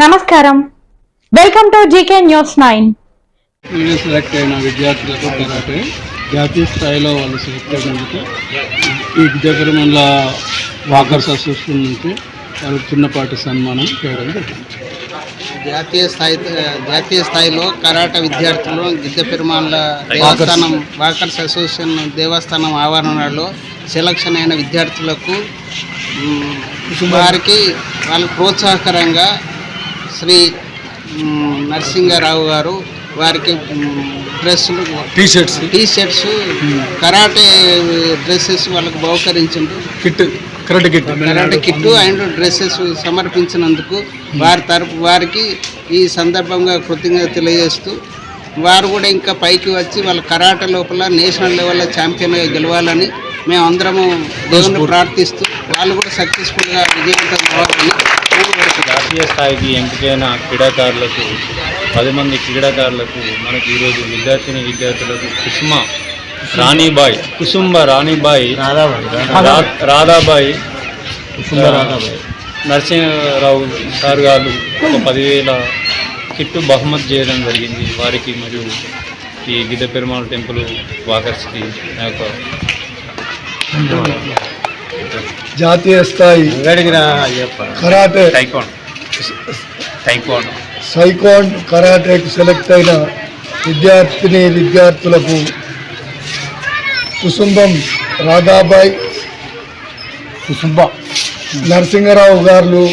నమస్కారం. Welcome to GK news nine select అయిన విద్యార్థులకు కరాటే జాతీయ స్థాయిలో వాళ్ళు సెలెక్ట్ అయినందుకు ఈ విద్యాపరమల్ల వాకర్స్ అసోసియేషన్ నుంచి వాళ్ళకి చిన్నపాటి సన్మానం చేయడం జరిగింది. జాతీయ స్థాయి జాతీయ స్థాయిలో కరాట విద్యార్థులు గిద్దె పెరుమాళ్ళ దేవస్థానం వాకర్స్ అసోసియేషన్ దేవస్థానం ఆవరణలో సెలక్షన్ అయిన విద్యార్థులకు వారికి వాళ్ళ ప్రోత్సాహకరంగా శ్రీ మ్, నరసింగారావు గారు వారికి డ్రెస్సులు T shirts T shirts karate dresses వాళ్ళకు బహుకరించిండు kit correct kit karate kit and dresses సమర్పించినందుకు వారి తరపు వారికి ఈ సందర్భంగా కృతజ్ఞత తెలియజేస్తూ వారు కూడా ఇంకా పైకి వచ్చి వాళ్ళ కరాటే లోపల నేషనల్ లెవెల్లో ఛాంపియన్గా గెలవాలని మేము అందరము దేవుని ప్రార్థిస్తూ వాళ్ళు కూడా సక్సెస్ఫుల్గా విజయవంతం కావాలని. జాతీయ స్థాయికి ఎంపికైన క్రీడాకారులకు పది మంది క్రీడాకారులకు మనకి ఈరోజు విద్యార్థిని విద్యార్థులకు కుసుమ రాణిబాయ్ కుసుంబ రాణిబాయి రా- రాధాబాయి నరసింహారావు సార్ గారు ఒక పదివేల కిట్టు బహుమతి చేయడం జరిగింది. వారికి మరియు ఈ గిద్ద పెరుమాళ్ టెంపుల్ వాకర్స్కి నా యొక్క జాతీయ స్థాయి కరాటే. సైకాన్ కరాటేకి సెలెక్ట్ అయిన విద్యార్థిని విద్యార్థులకు కుసుంబం రాధాబాయ్ కుసుంబ. నరసింహరావు గారు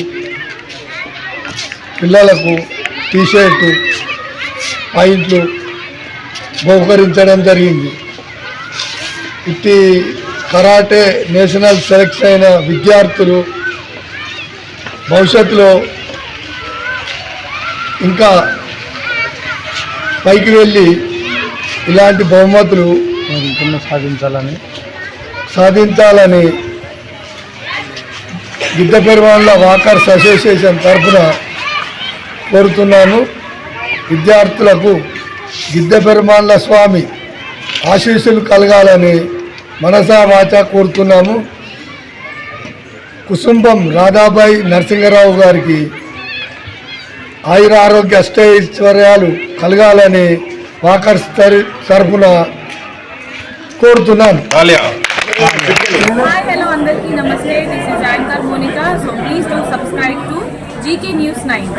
పిల్లలకు టీషర్టు పాయింట్లు బహుకరించడం జరిగింది. ఇట్టి కరాటే నేషనల్ సెలెక్షన్ అయిన విద్యార్థులు భవిష్యత్తులో ఇంకా పైకి వెళ్ళి ఇలాంటి బహుమతులు సాధించాలని. సాధించాలని గిద్ద పెరుమాళ్ళ వాకర్స్ అసోసియేషన్ తరఫున కోరుతున్నాను. విద్యార్థులకు గిద్ద పెరుమాళ్ళ స్వామి ఆశీస్సులు కలగాలని మనసా వాచ కోరుతున్నాము. కుసుంబం రాధాబాయి నరసింహరావు గారికి ఆయుర ఆరోగ్య అష్టైశ్వర్యాలు కలగాలని వాకర్స్ తరి తరఫున కోరుతున్నాను. Hi, hello, అందరికీ నమస్తే. This is anchor Monika so please do subscribe to GK news nine